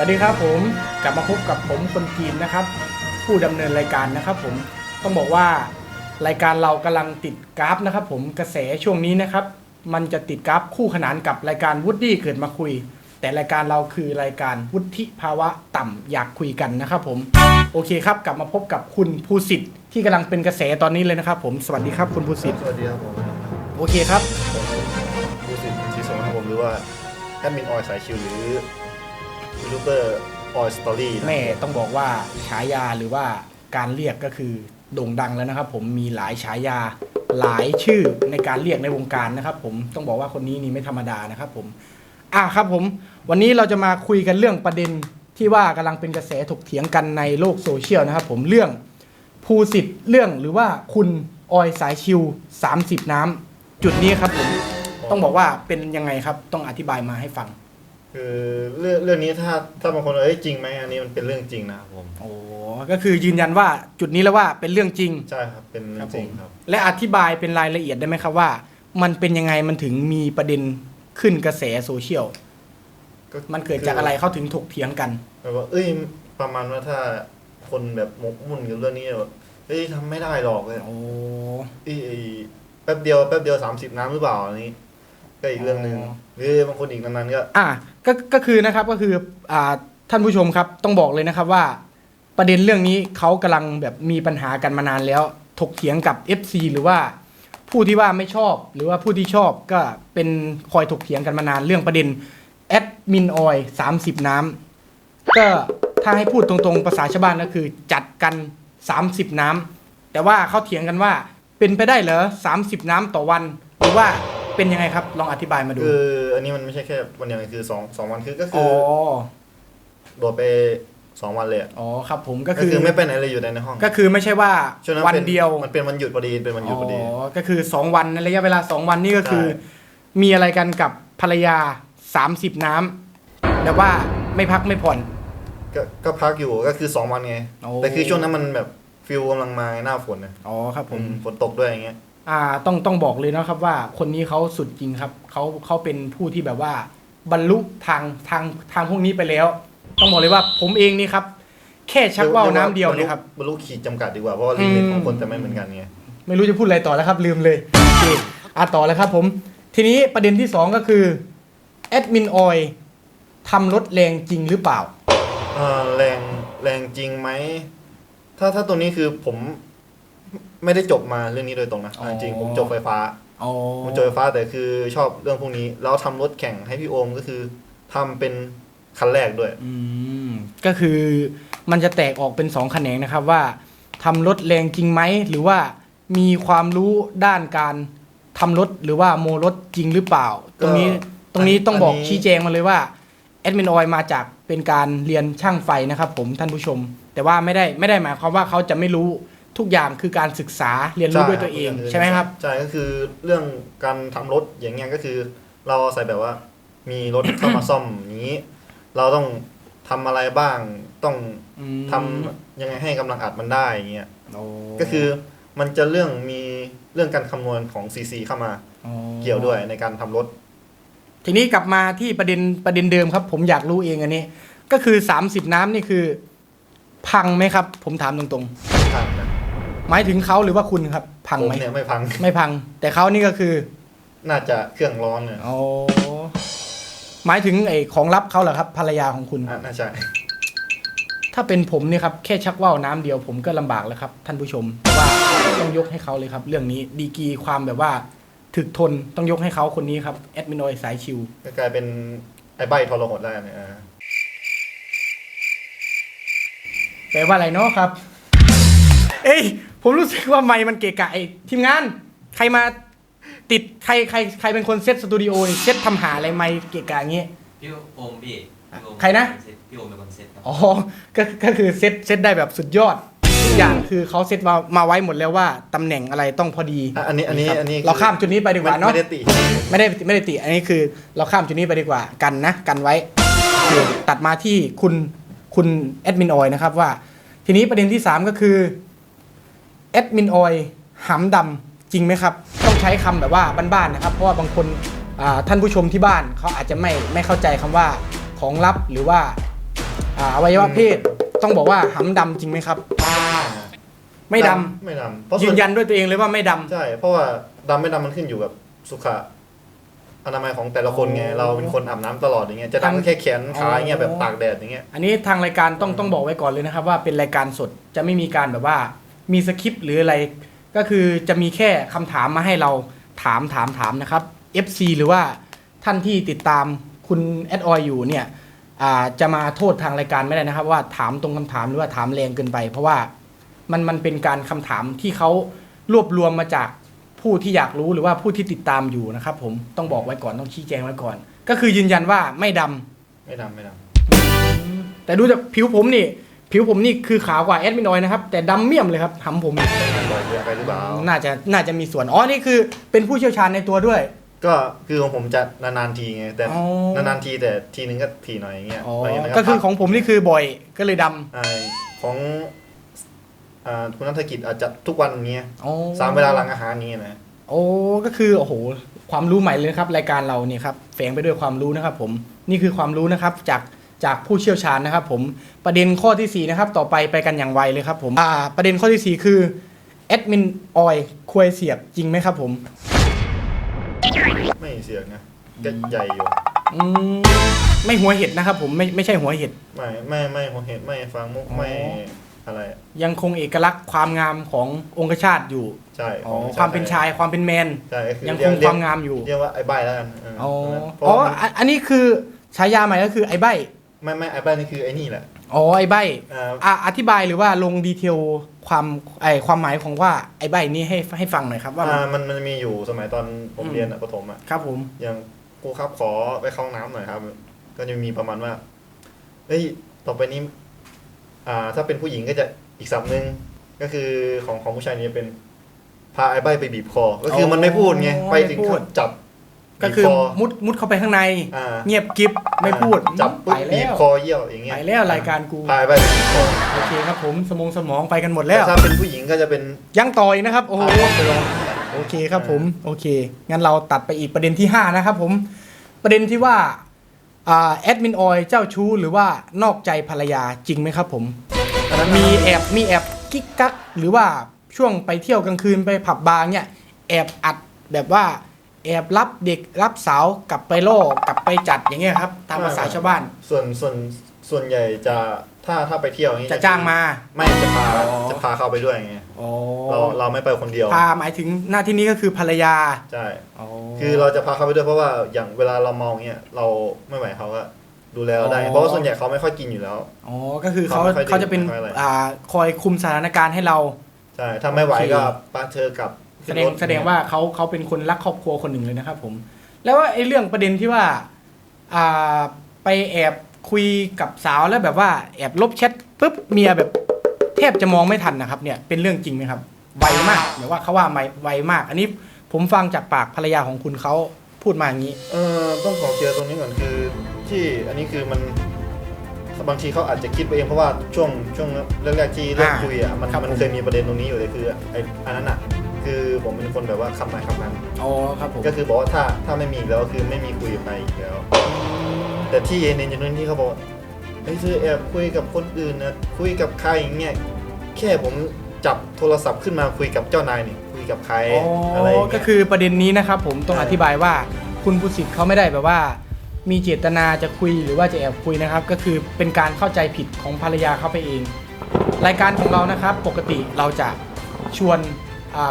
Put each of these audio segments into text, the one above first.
สวัสดีครับผมกลับมาพบกับผมคนจีนนะครับ ผู้ดำเนินรายการนะครับ ผมต้องบอกว่ารายการเรากำลังติดกราฟนะครับ ผมกระแสช่วงนี้นะครับ มันจะติดกราฟคู่ขนานกับรายการวุฒิเกิดมาคุย แต่รายการเราคือรายการวุฒิภาวะต่ำอยากคุยกันนะครับ ผมโอเคครับ กลับมาพบกับคุณภูสิทธิ์ที่กำลังเป็นกระแสตอนนี้เลยนะครับ ผมสวัสดีครับคุณภูสิทธิ์สวัสดีครับผมโอเคครับผมผู้สิทธิ์สีสงครับผมหรือว่าแอดมินออยสายชิวหรือ ยูทูบเบอร์ออยสตอรี่แม่ต้องบอกว่าฉายาหรือว่าการเรียกก็คือโด่งดังแล้วนะครับผมมีหลายฉายาหลายชื่อในการเรียกในวงการนะครับ ผมต้องบอกว่าคนนี้นี่ไม่ธรรมดานะครับผมอะครับผม วันนี้เราจะมาคุยกันเรื่องประเด็นที่ว่ากำลังเป็นกระแสถกเถียงกันในโลกโซเชียลนะครับผมเรื่องภูสิทธิ์เรื่องหรือว่าคุณออยสายชิว 30 น้ำจุดนี้ครับผมต้องบอกว่าเป็นยังไงครับต้องอธิบายมาให้ฟัง คือเรื่องเรื่องนี้ถ้าถ้าบางคนเอ้ยจริงไหมอันนี้มันเป็นเรื่องจริงนะครับผมโอ้ก็คือยืนยันว่าจุดนี้แล้วว่าเป็นเรื่องจริง ใช่ครับเป็นเรื่องจริงครับ และอธิบายเป็นรายละเอียดได้ไหมครับว่า มันเป็นยังไงมันถึงมีประเด็นขึ้นกระแสโซเชียลมันเกิดจากอะไรเขาถึงถกเถียงกันแบบว่าเอ้ยประมาณว่าถ้าคนแบบหมกมุ่นกับเรื่องนี้แบบเอ้ยทำไม่ได้หรอกเลยโอ้เอ้ยไอ้แป๊บเดียวแป๊บเดียวสามสิบน้ำหรือเปล่าอันนี้ ก็อีกเรื่องหนึ่งหรือบางคนอีกนานๆก็อะก็ก็คือนะครับก็คืออ่าท่านผู้ชมครับต้องบอกเลยนะครับว่า ประเด็นเรื่องนี้เขากำลังแบบมีปัญหากันมานานแล้ว ถกเถียงกับ FC หรือว่า ผู้ที่ว่าไม่ชอบหรือว่าผู้ที่ชอบก็เป็นคอยถกเถียงกันมานานเรื่องประเด็นแอดมินออย30น้ำก็ถ้าให้พูดตรงๆภาษาชาวบ้านก็คือจัดกัน 30 น้ำแต่ว่าเขาเถียงกันว่าเป็นไปได้เหรอ30 น้ำต่อวัน หรือว่า เป็นยังไงครับ ลองอธิบายมาดู คืออันนี้มันไม่ใช่แค่วันเดียวคือสองสองวันคือก็คือ๋อ อโดดไปสองวันเลยอะอ๋อครับผมก็ก็คือคือไม่ไปไหนเลยอยู่ในห้องก็คือไม่ใช่ว่าช่วงนั้นวันป็เดียวมันเป็นวันหยุดพอดีเป็นวันหยุดพอดีอ๋อก็คือสองวันในระยะเวลาสองวันนี่ก็คือ ใช่ มีอะไรกันกับภรรยา 30 น้ำแต่ว่าไม่พักไม่ผ่อน ก็ก็พักอยู่ก็คือสองวันไง โอ้ แต่คือช่วงนั้นมันแบบฟิลกำลังมาหน้าฝนนะอ๋อครับผมฝนตกด้วยอย่างเงี้ย อ่าต้องต้องบอกเลยนะครับว่าคนนี้เขาสุดจริงครับเขาเขาเป็นผู้ที่แบบว่า บรรลุทางทางทางพวกนี้ไปแล้ว ต้องบอกเลยว่าผมเองนี่ครับ แค่ชักว่าวน้ำเดียวเนี่ยครับบรรลุขีดจำกัดดีกว่าเพราะว่าลิมิตอืมของคนจะไม่เหมือนกันไงไม่รู้จะพูดอะไรต่อแล้วครับลืมเลยโอเคอะต่อเลยครับผม ทีนี้ประเด็นที่สองก็คือแอดมินออยทำรถแรงจริงหรือเปล่า อ่าแรงแรงจริงไหม ถ้าถ้าตัวนี้คือผม ไม่ได้จบมาเรื่องนี้โดยตรงนะอ๋อจริงๆผมจบไฟฟ้าอ๋อผมจบไฟฟ้าแต่คือชอบเรื่องพวกนี้แล้วทำรถแข่งให้พี่โอมก็คือทำเป็นคันแรกด้วย อืมก็คือมันจะแตกออกเป็นสองแขนงนะครับว่าทำรถแรงจริงไหมหรือว่ามีความรู้ด้านการทำรถหรือว่าโมรถจริงหรือเปล่า ตรงนี้ก็ตรงนี้ต้องบอกอันนี้ ชี้แจงมาเลยว่าแอดมินออยมาจากเป็นการเรียนช่างไฟนะครับ ผมท่านผู้ชม แต่ว่าไม่ได้ไม่ได้หมายความว่าเขาจะไม่รู้ ทุกอย่างคือการศึกษาเรียนรู้ด้วยตัวเองใช่ไหมครับใช่ก็คือเรื่องการทำรถอย่างเงี้ยก็คือ เราใส่แบบว่า มีรถเข้ามาซ่อมอย่างนี้ เราต้องทำอะไรบ้าง ต้องอืมทำยังไงให้กำลังอัดมันได้อย่างเงี้ยโอ้ก็คือมันจะเรื่องมีเรื่องการคำนวณของ CC เข้ามาอ๋อเกี่ยวด้วยในการทำรถ ทีนี้กลับมาที่ประเด็นประเด็นเดิมครับ ผมอยากรู้เองอันนี้ ก็คือ 30 น้ำนี่คือ พังไหมครับ ผมถามตรงพังนะๆ หมายถึงเขาหรือว่าคุณครับ พังผมไหมเนี่ยไม่พัง ไม่พัง แต่เขานี่ก็คือน่าจะเครื่องร้อนเนี่ยอ๋อหมายถึงไอ้ของลับเขาเหรอครับ ภรรยาของคุณ อะน่าใช่ถ้าเป็นผมเนี่ยครับแค่ชักว่าวน้ำเดียวผมก็ลำบากแล้วครับ ท่านผู้ชมแต่ว่าต้องยกให้เขาเลยครับ เรื่องนี้ดีกรีความแบบว่าถึกทนต้องยกให้เขาคนนี้ครับแอดมินอยสายชิว ก็กลายเป็นไอ้ใบทรหดได้เนี่ยอ่าแปลว่าอะไรเนาะครับ เอ้ยผมรู้สึกว่าไมค์มันเกะกะไอ้ทีมงาน ใครมาติดใครใครใครเป็นคนเซตสตูดิโอนี่เซตทำหาอะไรไมค์เกะกะอย่างงี้พี่โอมพี่พี่โอมใครนะ พี่โอมเป็นคนเซ็ตครับอ๋อก็ก็คือเซตเซตได้แบบสุดยอดทุกอย่างคือเขาเซตมามาไว้หมดแล้วว่าตำแหน่งอะไรต้องพอดีอะอันนี้อันนี้ครับอันนี้คือเราข้ามจุดนี้ไปดีกว่าเนาะ ไม่ได้ติไม่ได้ไม่ได้ติอันนี้คือเราข้ามจุดนี้ไปดีกว่ากันนะ กันไว้โอเคตัดมาที่คุณคุณแอดมินออยนะครับว่า ทีนี้ประเด็นที่ 3 ก็คือ แอดมินออยหำดำจริงไหมครับ ต้องใช้คำแบบว่าบ้านๆนะครับ เพราะว่าบางคนอ่าท่านผู้ชมที่บ้านเขาอาจจะไม่ไม่เข้าใจคำว่าของลับหรือว่าอ่าอวัยวะเพศ ต้องบอกว่าหำดำจริงไหมครับ ไม่ดำไม่ดำเพราะยืส่วนนยันด้วยตัวเองเลยว่าไม่ดำ ใช่เพราะว่าดำไม่ดำมันขึ้นอยู่กับสุขอนามัยของแต่ละคนไงอ๋อเราเป็นคนอาบน้ำตลอดอย่างเงี้ยจะทางดำแค่แขนขาอย่างเงี้ยอ๋อแบบตากแดดอย่างเงี้ย อันนี้ทางรายการต้องอืมต้องบอกไว้ก่อนเลยนะครับ ว่าเป็นรายการสดจะไม่มีการแบบว่า มีสคริปต์หรืออะไร ก็คือจะมีแค่คำถามมาให้เราถามถามถามนะครับ FC หรือว่าท่านที่ติดตามคุณแอดออยอยู่เนี่ยอ่าจะมาโทษทางรายการไม่ได้นะครับ ว่าถามตรงคำถามหรือว่าถามแรงเกินไป เพราะว่ามันมันเป็นการคำถามที่เขารวบรวมมาจากผู้ที่อยากรู้หรือว่าผู้ที่ติดตามอยู่นะครับ ผมต้องบอกไว้ก่อนต้องชี้แจงไว้ก่อน ก็คือยืนยันว่าไม่ดำไม่ดำไม่ดแต่ดูจากผิวผมนี่ ผิวผมนี่คือขาวกว่าแอดมินออยนะครับ แต่ดำเมี่ยมเลยครับหำผมำบ่อยเกินไปหรือเปล่า น่าจะน่าจะมีส่วนอ๋อนี่คือเป็นผู้เชี่ยวชาญในตัวด้วย ก็คือของผมจะนานๆทีไงแต่อ๋อ นานๆทีแต่ทีนึงก็ทีหน่อยอย่างเงี้ยอ๋ออะไรย่างเงี้ยก็คือพัของผมนี่คือบ่อยก็เลยดอ่าของอ่าคุณนัฐกิจอาจจะทุกวันอย่างเงี้ยำอ๋อสามเวลาหลังอาหารนี้ยนะโอ้ก็คือโอ้โหความรู้ใหม่เลยนะครับ รายการเราเนี่ยครับแฝงไปด้วยความรู้นะครับ ผมนี่คือความรู้นะครับจาก จากผู้เชี่ยวชาญนะครับ ผมประเด็นข้อที่สี่นะครับต่อไปไปกันอย่างไวเลยครับผมอ่าประเด็นข้อที่สี่คือแอดมินออยควยเสียบจริงไหมครับผมไม่เสียงนะก็ใหญ่อยู่ อืมไม่หัวเห็ดนะครับผมไม่ไม่ใช่หัวเห็ด ไม่ไม่ไม่ผมเห็นไม่ฟังมุกอ๋อไม่อะไรยังคงเอกลักษณ์ความงามขององคชาติอยู่ใช่อ๋อของความเป็นชายความเป็นแมน ใช่ก็คือยังคเรีงเรีความงามอยู่ เรียกว่าไอ้ใบแล้วกันเอออ๋อเพราะอ๋อว่ามันอันอันนี้คือฉายาใหม่ก็คือไอ้ใบ ไม่ไม่ไอ้ใบนี่คือไอ้นี่แหละ อ๋อไอ้ใบอ่า อะอธิบายหรือว่าลงดีเทลความไอความหมายของว่าไอ้ใบนี้ให้ให้ฟังหน่อยครับว่ามันอ่ามันมันมีอยู่สมัยตอนผมอืมเรียนอะประถมอะครับผม อย่างครูครับขอไปเข้าห้องน้ำหน่อยครับ ก็จะมีประมาณว่าเอ้ยต่อไปนี้อ่า ถ้าเป็นผู้หญิงก็จะอีกสับหนึ่งก็คือของของผู้ชายเนี่ยเป็นพาไอ้ใบไปบีบคอ ก็คือมันไม่พูดไงไปถึงขั้นจับ ก็คือบีบมุดมุดเข้าไปข้างใน อ่า เงียบกิฟไม่พูดจับไปปุ๊บแล้บีบวคอเยี่ยวอย่างเงี้ยไปแล้วรายการกูพายไปบีบคอโอเคครับผมสมองสมองไปกันหมดแล้วแต่ถ้าเป็นผู้หญิงก็จะเป็นยังต่อยนะครับ โอ้โหพาไปลงโอเคครับผม โอเค งั้นเราตัดไปอีกประเด็นที่ 5 นะครับผม ประเด็นที่ว่าอ่าแอดมินออยเจ้าชู้หรือว่านอกใจภรรยาจริงไหมครับผมมีแอบมีแอบกิ๊กกักหรือว่าช่วงไปเที่ยวกลางคืนไปผับบาร์เนี่ยแอบอัดแบบว่า แอบรับเด็กรับสาวกลับไปโลกกลับไปจัดอย่างเงี้ยครับ ตามภาษาชาวบ้านส่วนส่วนส่วนใหญ่จะถ้าถ้าไปเที่ยวอย่างงี้จะจ้างมา ไม่จะพาอ๋อ จะพาเข้าไปด้วยไงอ๋อเราเราไม่ไปคนเดียว พาหมายถึงหน้าที่นี้ก็คือภรรยาใช่อ๋อคือเราจะพาเขาไปด้วยเพราะว่าอย่างเวลาเราเมาเงี้ยเราไม่ไหวเขาก็ดูแลเราได้ เพราะว่าส่วนใหญ่เขาไม่ค่อยกินอยู่แล้ว อ๋อก็คือเขาเขาไม่ค่อยเขาจะเป็นไม่ค่อยอะไร อ่าคอยคุมสถานการณ์ให้เรา ใช่ถ้าไม่ไหวโอเคก็ปาเธอกลับ แสดงแสดงว่าเขาเขาเป็นคนรักครอบครัวคนหนึ่งเลยนะครับ ผม แล้วว่าไอ้เรื่องประเด็นที่ว่าอ่าไปแอบคุยกับสาวแล้วแบบว่าแอบลบแชทปุ๊บเมียแบบแทบจะมองไม่ทันนะครับ เนี่ยเป็นเรื่องจริงไหมครับไวมากหรือว่าเขาว่าไม่ไวมาก อันนี้ผมฟังจากปากภรรยาของคุณเขาพูดมาอย่างนี้ เออต้องขอเคลียร์ตรงนี้ก่อนคือ ที่อันนี้คือมันบางทีเขาอาจจะคิดไปเองเพราะว่าช่วงช่วงแรกๆที่เริ่มอ่าคุยอะมันครับมันผมเคยมีประเด็นตรงนี้อยู่เลยคือไอ้อันนั้นอะ คือผมเป็นคนแบบว่าคำไหนคำนั้น อ๋อครับผมก็คือบอกว่าถ้าถ้าไม่มีอีกแล้วคือไม่มีคุยกับใครอีกแล้ว แต่ที่เน้นอยู่นั้นที่เขาบอกไอ้ยเธอแอบคุยกับคนอื่นนะคุยกับใครอย่างเงี้ยแค่ผมจับโทรศัพท์ขึ้นมาคุยกับเจ้านายนี่คุยกับใครอ๋ออะไรอย่างก็เงี้ยคือประเด็นนี้นะครับผมต้องเอออ ธิบายว่าคุณผู้สิทธิ์เขาไม่ได้แบบว่า มีเจตนาจะคุยหรือว่าจะแอบคุยนะครับ ก็คือเป็นการเข้าใจผิดของภรรยาเขาไปเอง รายการของเรานะครับ ปกติเราจะชวนอ่า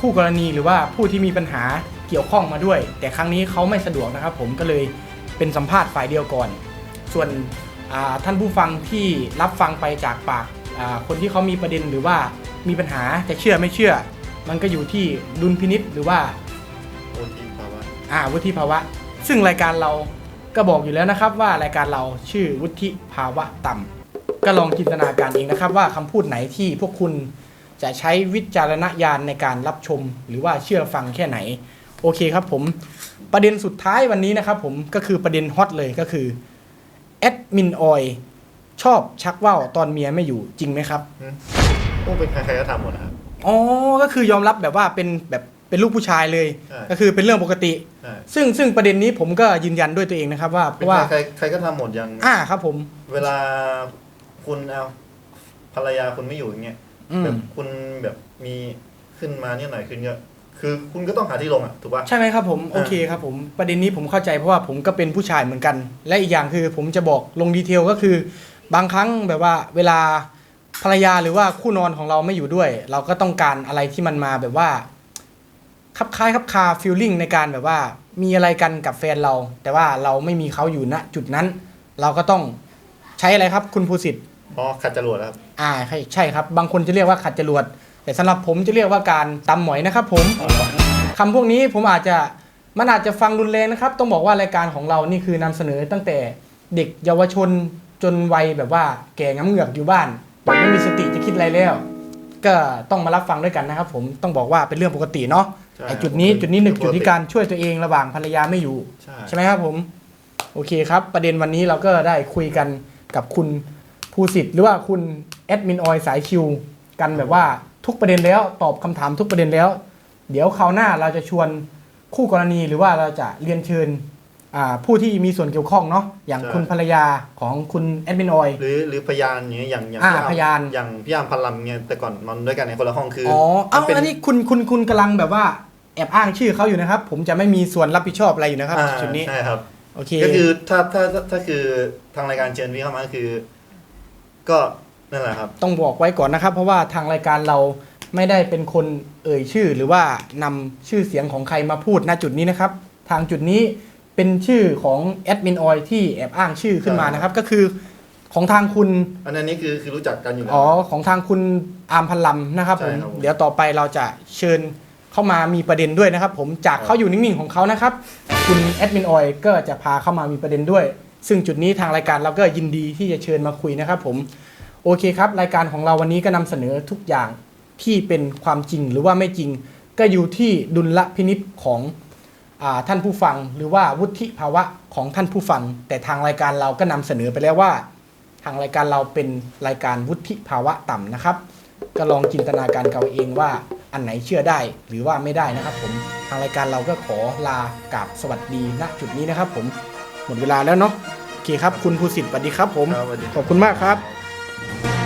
คู่กรณีหรือว่าผู้ที่มีปัญหาเกี่ยวข้องมาด้วย แต่ครั้งนี้เขาไม่สะดวกนะครับ ผมก็เลยเป็นสัมภาษณ์ฝ่ายเดียวก่อน ส่วนอ่าท่านผู้ฟังที่รับฟังไปจากปากอ่าคนที่เขามีประเด็นหรือว่ามีปัญหาจะเชื่อไม่เชื่อ มันก็อยู่ที่ดุลพินิษหรือว่าโอ้ที่ภาวะอ่าวุฒิภาวะ ซึ่งรายการเราก็บอกอยู่แล้วนะครับ ว่ารายการเราชื่อวุฒิภาวะต่ำก็ลองจินตนาการเองนะครับ ว่าคำพูดไหนที่พวกคุณ จะใช้วิจารณญาณในการรับชม หรือว่าเชื่อฟังแค่ไหน โอเคครับผม ประเด็นสุดท้ายวันนี้นะครับผมก็คือประเด็นฮอตเลยก็คือแอดมินออยชอบชักว่าวตอนเมียไม่อยู่จริงไหมครับโอ้เป็นใครๆก็ทำหมดนะครับ อ๋อก็คือยอมรับแบบว่าเป็นแบบเป็นลูกผู้ชายเลย ใช่ ก็คือเป็นเรื่องปกติ ใช่ซึ่งซึ่งประเด็นนี้ผมก็ยืนยันด้วยตัวเองนะครับ ว่าเพเป็นราะว่าใครๆใครก็ทำหมดอย่างอ่าครับผม เวลาคุณเอาภรรยาคุณไม่อยู่อย่างเงี้ย อืม แบบคุณแบบมีขึ้นมาเนี่ยหน่อยขึ้นเยอะคือคุณก็ต้องหาที่ลงอะถูกปะใช่ไหมครับผมโอเคครับผมประเด็นนี้ผมเข้าใจเพราะว่าผมก็เป็นผู้ชายเหมือนกัน และอีกอย่างคือผมจะบอกลงดีเทลก็คือ บางครั้งแบบว่าเวลาภรรยาหรือว่าคู่นอนของเราไม่อยู่ด้วย เราก็ต้องการอะไรที่มันมาแบบว่าคับคล้ายคับคาฟีลลิ่งในการแบบว่ามีอะไรกันกับแฟนเรา แต่ว่าเราไม่มีเขาอยู่ณจุดนั้น เราก็ต้องใช้อะไรครับคุณภูสิทธิ์ เพราะขัดจรวดแล้วครับ อ่าใช่ใช่ครับ บางคนจะเรียกว่าขัดจรวด แต่สำหรับผมจะเรียกว่าการตำหมอยนะครับผมคำพวกนี้ผมอาจจะมันอาจจะฟังรุนแรงนะครับ ต้องบอกว่ารายการของเรานี่คือนำเสนอตั้งแต่เด็กเยาวชนจนวัยแบบว่าแก่ง้ำเหงือกอยู่บ้านแบบไม่มีสติจะคิดอะไรแล้ว ก็ต้องมารับฟังด้วยกันนะครับผมต้องบอกว่าเป็นเรื่องปกติเนาะใช่ไอ้จุดนี้ครับจุดนี้หนึ่งปกติ จุดที่การช่วยตัวเองระหว่างภรรยาไม่อยู่ ใช่ ใช่ไหมครับผม โอเคครับ ประเด็นวันนี้เราก็ได้คุยกันกับคุณ ภูสิทธิ์หรือว่าคุณแอดมินออยสายคิวกันแบบว่าทุกประเด็นแล้วตอบคำถามทุกประเด็นแล้ว เดี๋ยวคราวหน้าเราจะชวนคู่กรณีหรือว่าเราจะเรียนเชิญอ่าผู้ที่มีส่วนเกี่ยวข้องเนาะอย่างคุณภรรยาของคุณแอดมินออยหรือหรือพยานอย่างเงี้ยอย่างอย่างอ่าพี่อมพยานอย่างพี่อามพันลำเงี้ยแต่ก่อนนอนด้วยกันในคนละห้องคืออ๋อเอ้ามันเป็นอันนี้คุณคุณคุณกำลังแบบว่าแอบอ้างชื่อเขาอยู่นะครับ ผมจะไม่มีส่วนรับผิดชอบอะไรอยู่นะครับอ่าจุดนี้ใช่ครับโอเคก็คือถ้าถ้าถ้าถ้าคือทางรายการเชิญพี่เข้ามาก็คือ ก็นั่นแหละครับ ต้องบอกไว้ก่อนนะครับ เพราะว่าทางรายการเราไม่ได้เป็นคนเอ่ยชื่อ หรือว่านำชื่อเสียงของใครมาพูดณจุดนี้นะครับ ทางจุดนี้เป็นชื่อของแอดมินออยที่แอบอ้างชื่อขึ้นมานะครับ ก็คือของทางคุณ อันนั้นนี่คือคือรู้จักกันอยู่แล้ว อ๋อ ของทางคุณอาร์มพันลำนะครับใช่ผมครับผมเดี๋ยวต่อไปเราจะเชิญเข้ามามีประเด็นด้วยนะครับ ผมจากครับ เขาอยู่นิ่งๆของเขานะครับ คุณแอดมินออยก็จะพาเข้ามามีประเด็นด้วย ซึ่งจุดนี้ทางรายการเราก็ยินดีที่จะเชิญมาคุยนะครับผมโอเคครับ รายการของเราวันนี้ก็นำเสนอทุกอย่างที่เป็นความจริงหรือว่าไม่จริง ก็อยู่ที่ดุลพินิษของอท่านผู้ฟัง หรือว่าวุฒิภาวะของท่านผู้ฟัง แต่ทางรายการเราก็นำเสนอไปแล้วว่า ทางรายการเราเป็นรายการวุฒิภาวะต่ำนะครับ ก็ลองจินตนาการเกาเองว่าอันไหนเชื่อได้หรือว่าไม่ได้นะครับผมทางรายการเราก็ขอลากราบสวัสดีณจุดนี้นะครับผม หมดเวลาแล้วเนาะโอเคครับคุณภูสิทธิ์สวัสดีครับผมครับสวัสดีขอบคุณมากครับบ